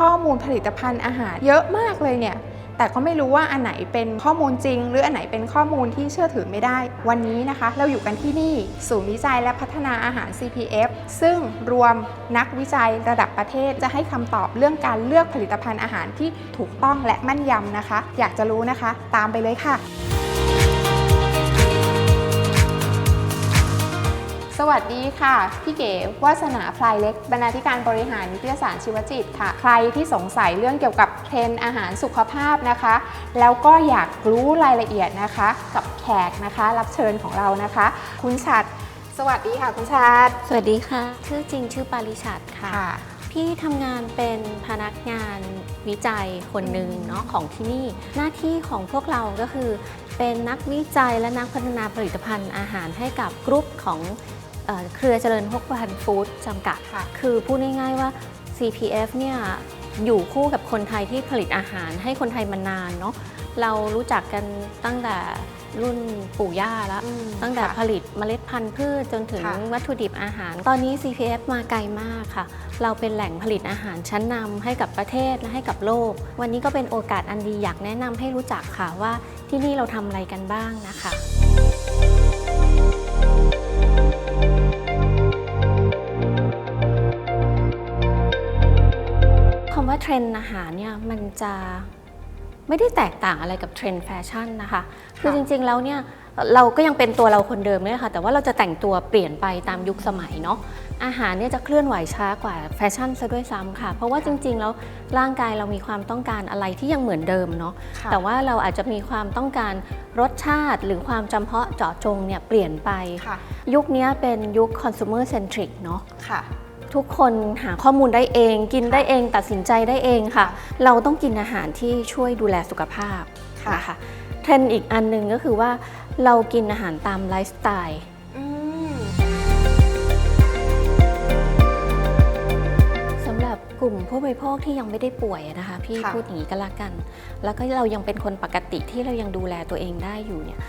ข้อมูลผลิตภัณฑ์อาหารเยอะมากเลยเนี่ยแต่ก็ไม่รู้ว่าอันไหนเป็นข้อมูลจริง หรืออันไหนเป็นข้อมูลที่เชื่อถือไม่ได้ วันนี้นะคะ เราอยู่กันที่นี่ศูนย์วิจัยและพัฒนาอาหาร CPF ซึ่งรวมนักวิจัยระดับประเทศจะให้คำตอบเรื่องการเลือกผลิตภัณฑ์อาหารที่ถูกต้องและแม่นยำนะคะ อยากจะรู้นะคะ ตามไปเลยค่ะ สวัสดีค่ะ พี่เก๋วาสนาพลายเล็ก บรรณาธิการบริหารนิตยสารชีวจิตค่ะ ใครที่สงสัยเรื่องเกี่ยวกับเทรนด์อาหารสุขภาพนะคะ แล้วก็อยากรู้รายละเอียดนะคะ กับแขกนะคะ รับเชิญของเรานะคะ คุณชัด สวัสดีค่ะคุณชัด สวัสดีค่ะ ชื่อจริงชื่อปาริชัดค่ะ พี่ทำงานเป็นพนักงานวิจัยคนหนึ่งเนาะของที่นี่ หน้าที่ของพวกเราก็คือเป็นนักวิจัยและนักพัฒนาผลิตภัณฑ์อาหารให้กับกรุ๊ปของ เอ่อเครือเจริญพกพันธ์ฟู้ดจำกัดค่ะคือพูดง่ายๆว่า CPF เนี่ยอยู่คู่กับคนไทยที่ผลิตอาหารให้คนไทยมานานเนาะเรารู้จักกันตั้งแต่รุ่นปู่ย่าแล้วอืมตั้งแต่ค่ะผลิตเมล็ดพันธุ์พืชจนถึงค่ะวัตถุดิบอาหาร ตอนนี้ CPF มาไกลมากค่ะ เราเป็นแหล่งผลิตอาหารชั้นนำให้กับประเทศและให้กับโลก วันนี้ก็เป็นโอกาสอันดีอยากแนะนำให้รู้จักค่ะว่าที่นี่เราทำอะไรกันบ้างนะคะ เทรนด์อาหารเนี่ยมันจะไม่ได้แตกต่างอะไรกับเทรนด์แฟชั่นนะคะ คือจริงๆแล้วเนี่ยเราก็ยังเป็นตัวเราคนเดิมเนี่ยค่ะแต่ว่าเราจะแต่งตัวเปลี่ยนไปตามยุคสมัยเนาะอาหารเนี่ยจะเคลื่อนไหวช้ากว่าแฟชั่นซะด้วยซ้ำค่ะ เพราะว่าจริงๆแล้วร่างกายเรามีความต้องการอะไรที่ยังเหมือนเดิมเนาะค่ะแต่ว่าเราอาจจะมีความต้องการรสชาติหรือความจำเพาะเจาะจงเนี่ยเปลี่ยนไปค่ะยุคนี้เป็นยุค consumer centric เนาะค่ะ ทุกคนหาข้อมูลได้เอง กินได้เองตัดสินใจได้เองค่ะ เราต้องกินอาหารที่ช่วยดูแลสุขภาพค่ะนะคะเทรนด์อีกอันหนึ่งก็คือว่าเรากินอาหารตามไลฟ์สไตล์อืมสำหรับกลุ่มผู้บริโภคที่ยังไม่ได้ป่วยอะนะคะ พี่ค่ะพูดอย่างนี้ก็แล้วกัน แล้วก็เรายังเป็นคนปกติที่เรายังดูแลตัวเองได้อยู่เนี่ย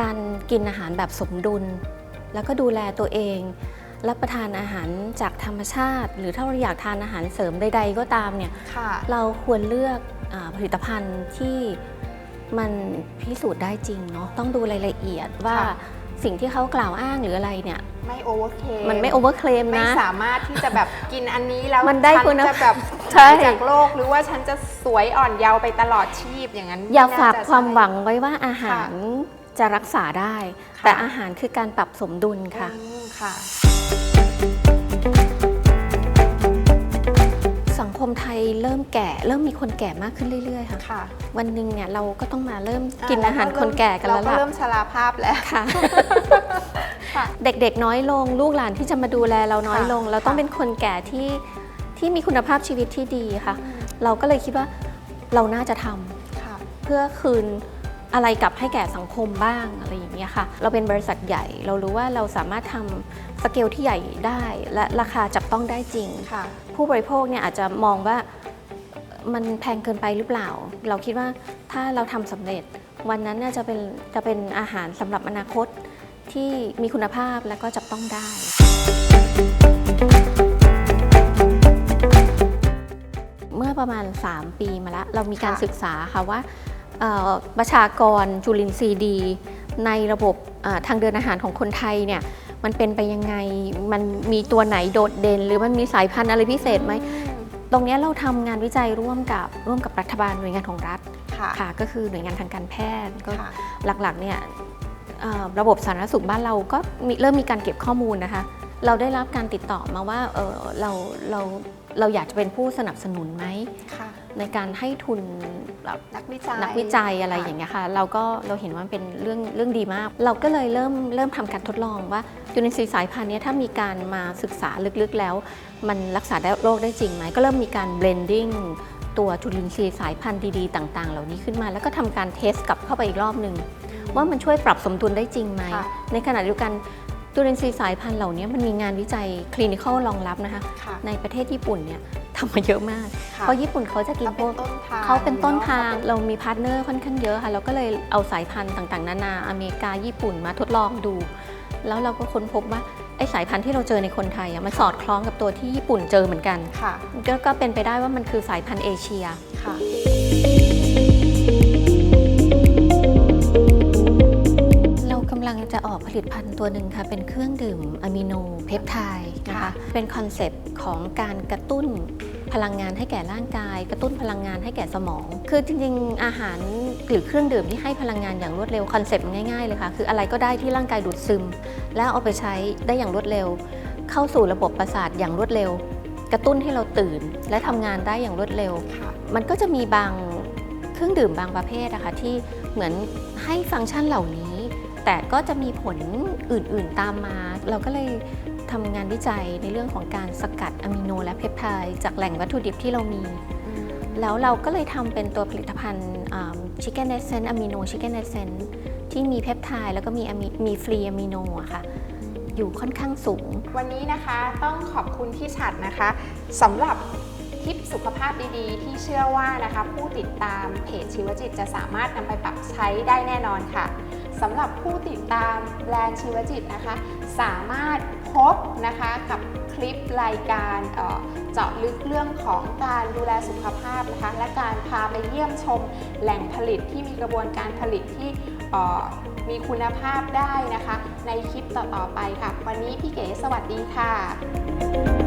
การกินอาหารแบบสมดุล แล้วก็ดูแลตัวเอง รับประทานอาหารจากธรรมชาติ หรือถ้าเราอยากทานอาหารเสริมใด ๆ ก็ตามเนี่ยค่ะเราควรเลือกอาผลิตภัณฑ์ที่มันพิสูจน์ได้จริงเนาะต้องดูรายละเอียดว่าค่ะสิ่งที่เขากล่าวอ้างหรืออะไรเนี่ยไม่โอเวอร์เคมันไม่โอเวอร์เคลมไม่นะสามารถที่จะแบบกินอันนี้แล้วมันได้ฉัคุณจะแบบใช่หายจากโลกหรือว่าฉันจะสวยอ่อนเยาว์ไปตลอดชีพอย่างนั้น อย่าไม่น่ฝากจะความใช่หวังไว้ว่าอาหาร จะรักษาได้ค่ะแต่อาหารคือการปรับสมดุลค่ะอืมค่ะ สังคมไทยเริ่มแก่ เริ่มมีคนแก่มากขึ้นเรื่อย ๆ ค่ะ ค่ะวันหนึ่งเนี่ยเราก็ต้องมาเริ่มกินอาหารคนแก่กันแล้วเราล่ะ ก็เริ่มชราภาพแล้ว ค่ะ ค่ะเด็กๆน้อยลง ลูกหลานที่จะมาดูแลเราน้อยลง ค่ะเราต้องค่ะเป็นคนแก่ที่ที่มีคุณภาพชีวิตที่ดีค่ะเราก็เลยคิดว่าเราน่าจะทำค่ะ เพื่อคืน อะไรกลับให้แก่สังคมบ้างอะไรอย่างเงี้ยค่ะ เราเป็นบริษัทใหญ่ เรารู้ว่าเราสามารถทำสเกลที่ใหญ่ได้ และราคาจับต้องได้จริงค่ะผู้บริโภคเนี่ยอาจจะมองว่ามันแพงเกินไปหรือเปล่า เราคิดว่าถ้าเราทำสำเร็จ วันนั้นน่าจะเป็นจะเป็นอาหารสำหรับอนาคตที่มีคุณภาพและก็จับต้องได้ เมื่อประมาณ 3 ปีมาแล้ว เรามีการค่ะศึกษาค่ะว่าเอ่อ ประชากรจุลินทรีย์ดี ในระบบเอ่อทางเดินอาหารของคนไทยเนี่ยมันเป็นไปยังไง มันมีตัวไหนโดดเด่น หรือมันมีสายพันธุ์อะไรพิเศษไหมอืมตรงเนี้ยเราทำงานวิจัยร่วมกับร่วมกับรัฐบาลหน่วยงานของรัฐค่ะค่ะก็คือหน่วยงานทางการแพทย์ก็ค่ะหลักๆเนี่ยเอ่อระบบสาธารณสุขบ้านเราก็มีเริ่มมีการเก็บข้อมูลนะคะ เราได้รับการติดต่อมาว่าเออเราเรา เราอยากจะเป็นผู้สนับสนุนไหม ค่ะ ในการให้ทุนแบบนักวิจัยนักวิจัยอะไรค่ะอย่างเงี้ยค่ะ เราก็เราเห็นว่ามันเป็นเรื่องเรื่องดีมาก เราก็เลยเริ่มเริ่มทำการทดลองว่าจุลินทรีย์สายพันธุ์เนี้ยถ้ามีการมาศึกษาลึกๆแล้ว มันรักษาได้โรคได้จริงไหมก็เริ่มมีการ blending ตัวจุลินทรีย์สายพันธุ์ดีๆ ต่าง ๆ เหล่านี้ขึ้นมา แล้วก็ทำการเทสกลับเข้าไปอีกรอบหนึ่งว่ามันช่วยปรับสมดุลได้จริงไหม ค่ะ ในขณะเดียวกัน จุลินทรีย์สายพันธุ์เหล่านี้มันมีงานวิจัยคลินิคอลรองรับนะคะค่ะในประเทศญี่ปุ่นเนี่ยทำมาเยอะมากค่ะเพราะญี่ปุ่นเขาจะกินเขาพเป็วนกต้นทางเขาเป็นต้นทางเนอะเรามีพาร์ทเนอร์ค่อนข้างเยอะค่ะ เราก็เลยเอาสายพันธุ์ต่างๆ นานาอเมริกาญี่ปุ่นมาทดลองดู แล้วเราก็ค้นพบว่าไอสายพันธุ์ที่เราเจอในคนไทยอะมันสอดคล้องกับตัวที่ญี่ปุ่นเจอเหมือนกันค่ะก็ก็เป็นไปได้ว่ามันคือสายพันธุ์เอเชียค่ะ งจะออกผลิตภัณฑ์ตัวหนึ่งค่ะ เป็นเครื่องดื่มอะมิโนเพปไทด์นะคะค่ะเป็นคอนเซปต์ของการกระตุ้นพลังงานให้แก่ร่างกาย กระตุ้นพลังงานให้แก่สมอง คือจริงๆ อาหารหรือเครื่องดื่มที่ให้พลังงานอย่างรวดเร็วคอนเซปต์มันง่ายๆเลยค่ะ คืออะไรก็ได้ที่ร่างกายดูดซึม แล้วเอาไปใช้ได้อย่างรวดเร็ว เข้าสู่ระบบประสาทอย่างรวดเร็ว กระตุ้นให้เราตื่น และทำงานได้อย่างรวดเร็วค่ะมันก็จะมีบางเครื่องดื่มบางประเภทนะคะที่เหมือนให้ฟังก์ชันเหล่านี้ แต่ก็จะมีผลอื่นๆตามมา เราก็เลยทำงานวิจัยในเรื่องของการสกัดอะมิโนและเพปไทด์จากแหล่งวัตถุดิบที่เรามี แล้วเราก็เลยทำเป็นตัวผลิตภัณฑ์ชิคเก้นเอเซนอะมิโนชิคเก้นเอเซนที่มีเพปไทด์แล้วก็มีอะมิมีฟรีอะมิโนอะค่ะอยู่ค่อนข้างสูง วันนี้นะคะต้องขอบคุณพี่ฉัดนะคะสำหรับ ทิปสุขภาพดีๆ ที่เชื่อว่านะคะ ผู้ติดตามเพจชีวจิตจะสามารถนำไปปรับใช้ได้แน่นอนค่ะสำหรับผู้ติดตามแบรนด์ชีวจิตนะคะ สามารถพบนะคะกับคลิปรายการเออจาะลึกเรื่องของการดูแลสุขภาพนะคะ และการพาไปเยี่ยมชมแหล่งผลิตที่มีกระบวนการผลิตที่มีคุณภาพได้นะคะ ในคลิปต่อๆไปค่ะ วันนี้พี่เก๋สวัสดีค่ะ